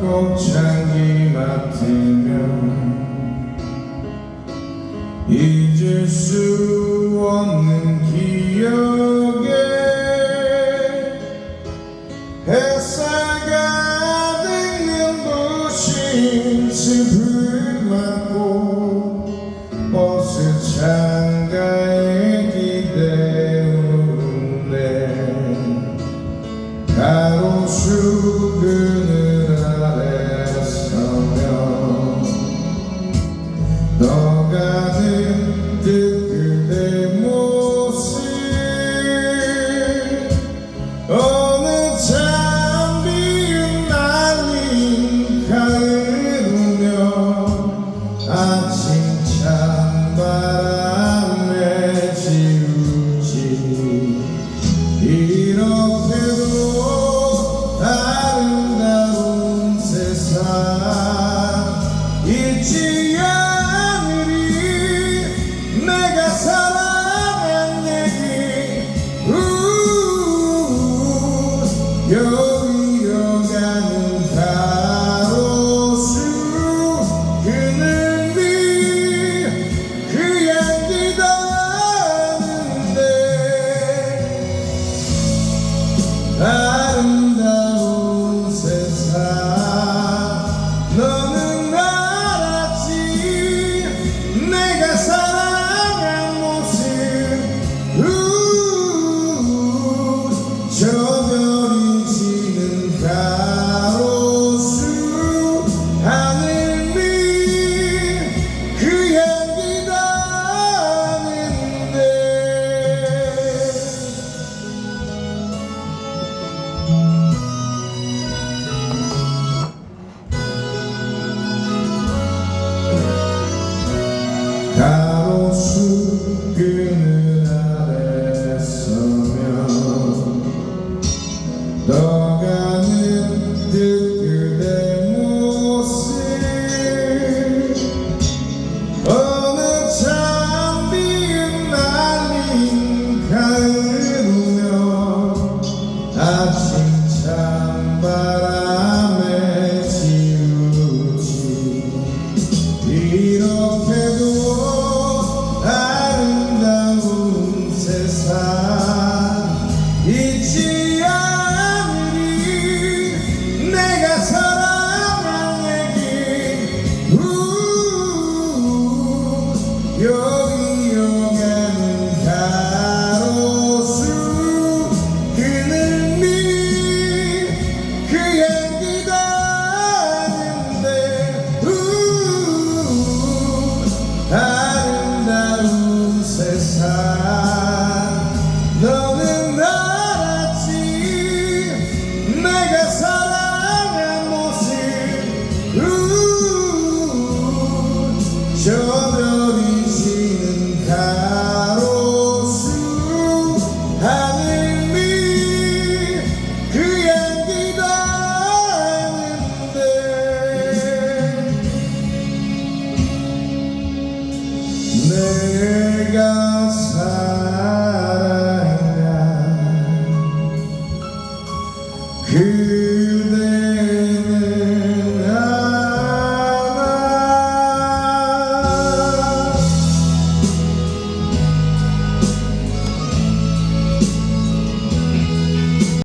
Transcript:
꽃향기 맡으면 잊을 수 없는 기억에 햇살 가득 눈부신 슬픔 맡고 버스 창가에 기대우네 가로수 그늘 Carol Sugar. Good.